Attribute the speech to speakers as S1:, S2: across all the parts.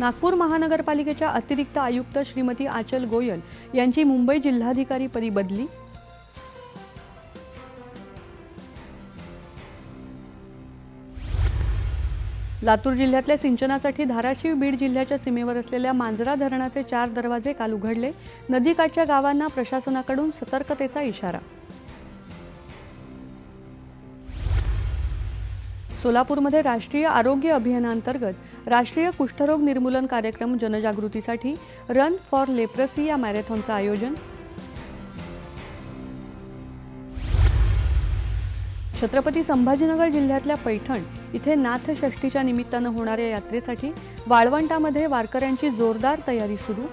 S1: नागपूर महानगरपालिकेच्या अतिरिक्त आयुक्त श्रीमती आचल गोयल यांची मुंबई जिल्हाधिकारीपदी बदली. लातूर जिल्ह्यातल्या सिंचनासाठी धाराशिव बीड जिल्ह्याच्या सीमेवर असलेल्या मांजरा धरणाचे चार दरवाजे काल उघडले. नदीकाठच्या गावांना प्रशासनाकडून सतर्कतेचा इशारा. सोलापूरमध्ये राष्ट्रीय आरोग्य अभियानांतर्गत राष्ट्रीय कुष्ठरोग निर्मूलन कार्यक्रम जनजागृतीसाठी रन फॉर लेप्रसी या मॅरेथॉनचं आयोजन. छत्रपती संभाजीनगर जिल्ह्यातल्या पैठण इथे नाथषष्ठीच्या निमित्तानं होणाऱ्या यात्रेसाठी वाळवंटामध्ये वारकऱ्यांची जोरदार तयारी सुरू.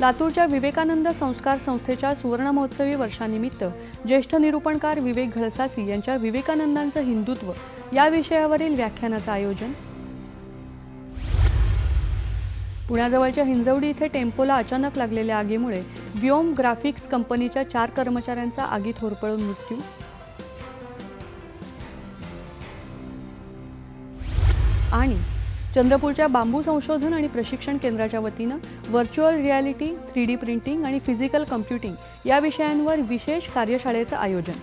S1: लातूरच्या विवेकानंद संस्कार संस्थेच्या सुवर्णमहोत्सवी वर्षानिमित्त ज्येष्ठ निरूपणकार विवेक घळसासी यांच्या विवेकानंदांचं हिंदुत्व या विषयावरील व्याख्यानाचं आयोजन. पुण्याजवळच्या हिंजवडी इथे टेम्पोला अचानक लागलेल्या आगीमुळे व्योम ग्राफिक्स कंपनीच्या चार कर्मचाऱ्यांचा आगीत होरपळून मृत्यू. आणि चंद्रपूरच्या बांबू संशोधन आणि प्रशिक्षण केंद्राच्या वतीनं virtual reality three D printing आणि फिजिकल कम्प्युटिंग या विषयांवर विशेष कार्यशाळेचं आयोजन.